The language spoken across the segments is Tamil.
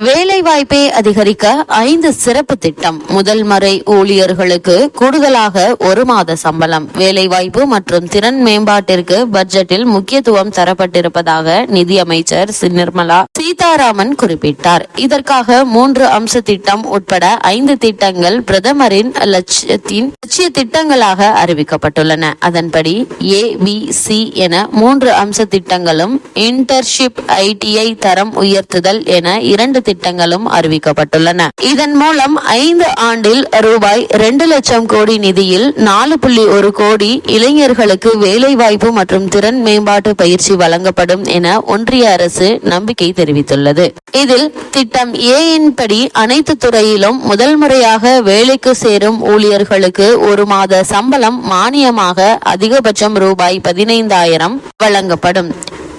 வேலை வாய்ப்பை அதிகரிக்க ஐந்து சிறப்பு திட்டம். முதல் முறை ஊழியர்களுக்கு கூடுதலாக ஒரு மாத சம்பளம். வேலைவாய்ப்பு மற்றும் திறன் மேம்பாட்டிற்கு பட்ஜெட்டில் முக்கியத்துவம் தரப்பட்டிருப்பதாக நிதியமைச்சர் நிர்மலா சீதாராமன் குறிப்பிட்டார். இதற்காக மூன்று அம்ச திட்டம் உட்பட ஐந்து திட்டங்கள் பிரதமரின் லட்சியத்தின் லட்சிய திட்டங்களாக அறிவிக்கப்பட்டுள்ளன. அதன்படி ஏ பி சி என மூன்று அம்ச திட்டங்களும் இன்டர்ஷிப் ஐடிஐ தரம் உயர்த்துதல் என இரண்டு திட்டங்களும் அறிவிக்கப்பட்டுள்ளன. இதன் மூலம் ஐந்து ஆண்டில் ரூபாய் இரண்டு லட்சம் கோடி நிதியில் நாலு புள்ளி ஒரு கோடி இளைஞர்களுக்கு வேலைவாய்ப்பு மற்றும் திறன் மேம்பாட்டு பயிற்சி வழங்கப்படும் என ஒன்றிய அரசு நம்பிக்கை தெரிவித்துள்ளது. இதில் திட்டம் ஏ படி அனைத்து துறையிலும் முதல் முறையாக வேலைக்கு சேரும் ஊழியர்களுக்கு ஒரு மாத சம்பளம் மானியமாக அதிகபட்சம் ரூபாய் பதினைந்தாயிரம் வழங்கப்படும்.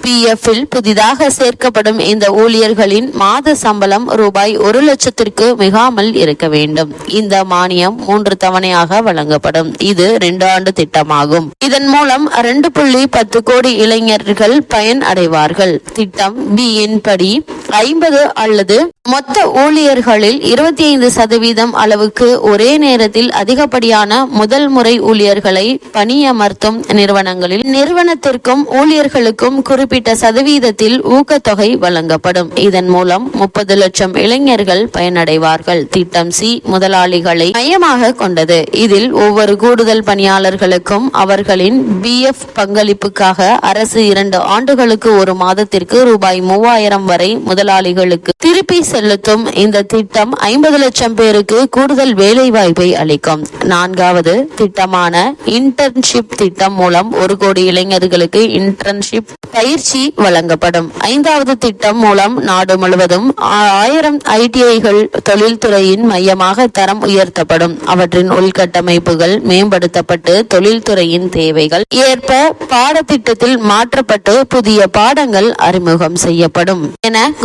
பிஎஃப்பில் இல் புதிதாக சேர்க்கப்படும் இந்த ஊழியர்களின் மாத சம்பளம் ரூபாய் ஒரு லட்சத்திற்கு மிகாமல் இருக்க வேண்டும். இந்த மானியம் மூன்று தவணையாக வழங்கப்படும். இது ரெண்டு ஆண்டு திட்டமாகும். இதன் மூலம் ரெண்டு புள்ளி பத்து கோடி இளைஞர்கள் பயன் அடைவார்கள். திட்டம் பி இன் படி ஐம்பது அல்லது மொத்த ஊழியர்களில் இருபத்தி ஐந்து சதவீதம் அளவுக்கு ஒரே நேரத்தில் அதிகப்படியான முதல் முறை ஊழியர்களை பணியமர்த்தும் நிறுவனங்களில் நிறுவனத்திற்கும் ஊழியர்களுக்கும் குறிப்பிட்ட சதவீதத்தில் ஊக்கத்தொகை வழங்கப்படும். இதன் மூலம் முப்பது லட்சம் இளைஞர்கள் பயனடைவார்கள். திட்டம் சி முதலாளிகளை மையமாக கொண்டது. இதில் ஒவ்வொரு கூடுதல் பணியாளர்களுக்கும் அவர்களின் பி எஃப் பங்களிப்புக்காக அரசு இரண்டு ஆண்டுகளுக்கு ஒரு மாதத்திற்கு ரூபாய் மூவாயிரம் வரை முதலாளிகளுக்கு திருப்பி செலுத்தும் இந்த திட்டம் ஐம்பது லட்சம் பேருக்கு கூடுதல் வேலை வாய்ப்பை அளிக்கும். நான்காவது திட்டமான இன்டர்ன்ஷிப் திட்டம் மூலம் ஒரு கோடி இளைஞர்களுக்கு இன்டர்ன்ஷிப் பயிற்சி வழங்கப்படும். ஐந்தாவது திட்டம் மூலம் நாடு முழுவதும் ஆயிரம் ஐடிஐகள் தொழில்துறையின் மையமாக தரம் உயர்த்தப்படும். அவற்றின் உள்கட்டமைப்புகள் மேம்படுத்தப்பட்டு தொழில்துறையின் தேவைகள் ஏற்ப பாடத்திட்டத்தில் மாற்றப்பட்டு புதிய பாடங்கள் அறிமுகம் செய்யப்படும். என